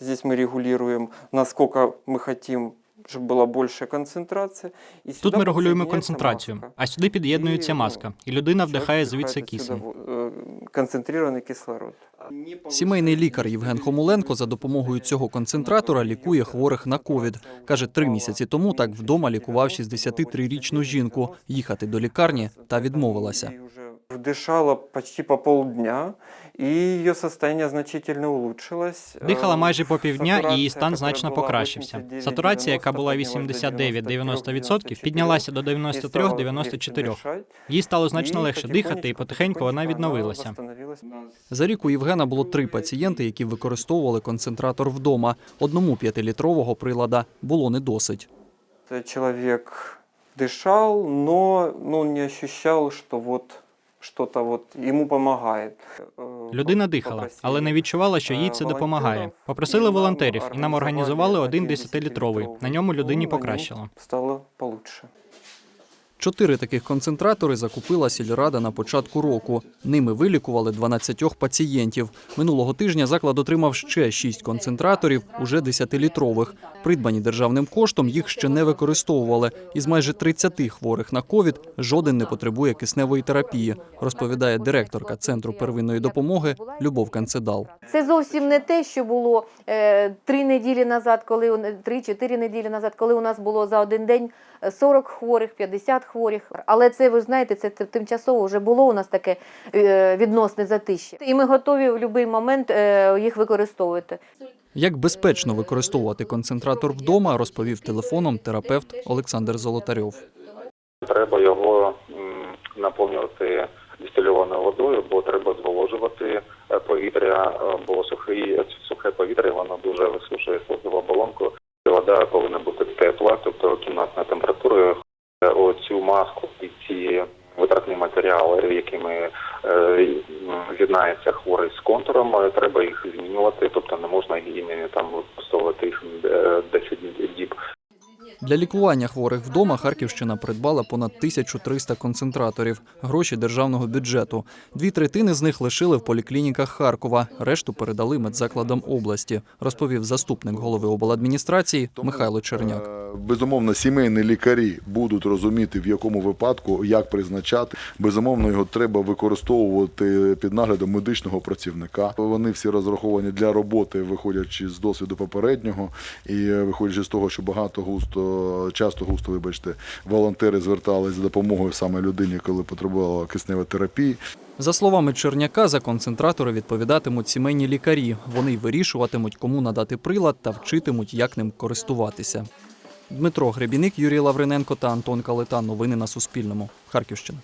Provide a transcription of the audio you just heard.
Здесь мы регулируем, насколько мы хотим, чтобы была большая концентрация. И Тут сюда ми регулюємо подсоединяется концентрацію, маска. а сюди під'єднується І, маска, і людина Человек вдихає вдыхает звідси отсюда кисень. во- э, концентрированный кислород. Сімейний лікар Євген Хомуленко за допомогою цього концентратора лікує хворих на ковід. Каже, три місяці тому так вдома лікував 63-річну жінку. Їхати до лікарні та відмовилася. Ей уже Вдышала почти по полдня, и ее состояние значительно улучшилось. Дихала Э, майже по півдня, і її сатурація, стан яка значно була покращився. 89, Сатурація, яка була 90, 89-90%, піднялася до і стало 93-94%. дишать, Їй стало і значно легше дихати, і потихеньку вона відновилася. восстановилась. За рік у Євгена було три пацієнти, які використовували концентратор вдома. Одному п'ятилітрового прилада було не досить. Э, Человек дышал, но ну, не ощущал, что вот что-то вот йому помогает. Э, Людина дихала, але не відчувала, що їй е, це допомагає. Попросили волонтерів, і нам організували один десятилітровий. 10-літровий. 10-літровий. На ньому людині покращило. Стало получше. Чотири таких концентратори закупила сільрада на початку року. Ними вилікували 12 пацієнтів. Минулого тижня заклад отримав ще шість концентраторів, уже 10-літрових. Придбані державним коштом їх ще не використовували. Із майже 30 хворих на ковід жоден не потребує кисневої терапії, розповідає директорка центру первинної допомоги Любов Канцедал. Це зовсім не те, що було е, три неділі назад, коли три-чотири неділі назад, коли у нас було за один день 40 хворих, 50 хворих. Але це ви знаєте, це тимчасово вже було у нас таке е, відносне затище. І ми готові в будь-який момент е, їх використовувати. Як безпечно використовувати концентратор вдома, розповів телефоном терапевт Олександр Золотарьов. Треба його наповнювати дистильованою водою, бо треба зволожувати е, повітря, бо сухе повітря воно дуже висушує кімнатна температура. Е, Оцю маску і ці витратні матеріали, якими е, з'єднається хворий з контуром, е, треба їх змінювати, тобто не можна її там використовувати їх 10 діб. Для лікування хворих вдома Харківщина придбала понад 1300 концентраторів, гроші державного бюджету. Дві третини з них лишили в поліклініках Харкова, решту передали медзакладам області, розповів заступник голови обладміністрації Михайло Черняк. Е, Безумовно, сімейні лікарі будуть розуміти, в якому випадку як призначати. Безумовно, його треба використовувати під наглядом медичного працівника. Вони всі розраховані для роботи, виходячи з досвіду попереднього, і е, виходячи з того, що багато густо, часто густо, вибачте, волонтери звертались за допомогою саме людині, коли потребувала киснева терапії. За словами Черняка, за концентратори відповідатимуть сімейні лікарі. Вони вирішуватимуть, кому надати прилад та вчитимуть, як ним користуватися. Дмитро Гребіник, Юрій Лавриненко та Антон Калита. Новини на Суспільному. Харківщина.